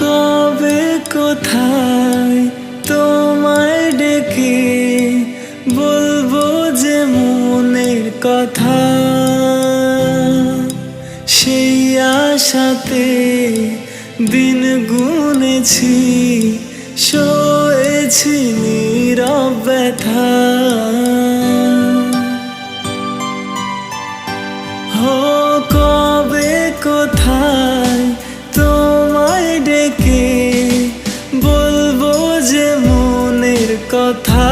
কবে কোথায় তোমায় ডেকে বলব যে মনের কথা? সেই আশাতে দিন গুনেছি, শোয়েছি নীরব ব্যথা। কথা,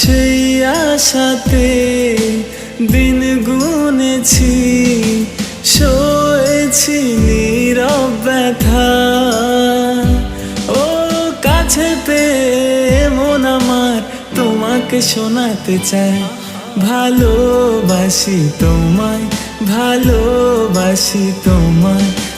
সেই আশাতে দিন গুনেছি শোয়েছি নীরব ব্যথা। ও কাছে পেয়ে মন আমার তোমাকে শোনাতে চায়। ভালোবাসি তোমায় ভালোবাসি তোমায়।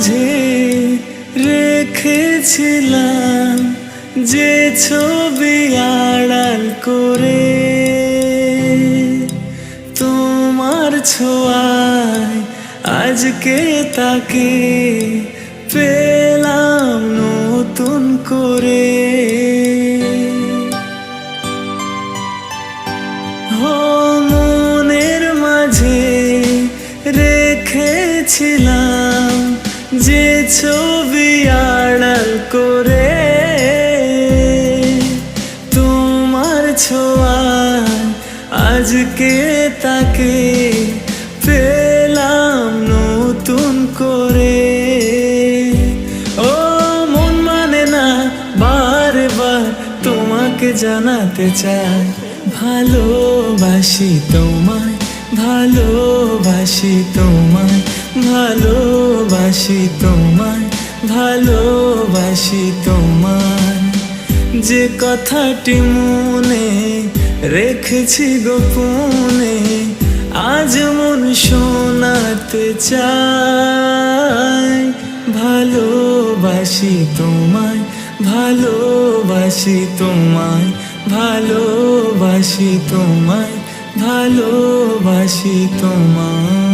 মাঝে রেখেছিলাম যে ছবি আড়াল করে। তোমার ছোঁয়ায় আজকে তাকে পেলাম নতুন করে। ছবি আড়াল করে তোমার ছোঁয়ায় আজকে তাকে পেলাম নতুন করে। ও, মন মানে না বারবার তোমাকে জানাতে চাই। ভালোবাসি তোমায় ভালোবাসি তোমায়। ভালোবাসি তোমায় ভালোবাসি তোমায়। যে কথাটি মনে রেখেছি গোপনে, আজ মন শোনাতে চাই। ভালোবাসি তোমায় ভালোবাসি তোমায় ভালোবাসি তোমায় ভালোবাসি তোমায়।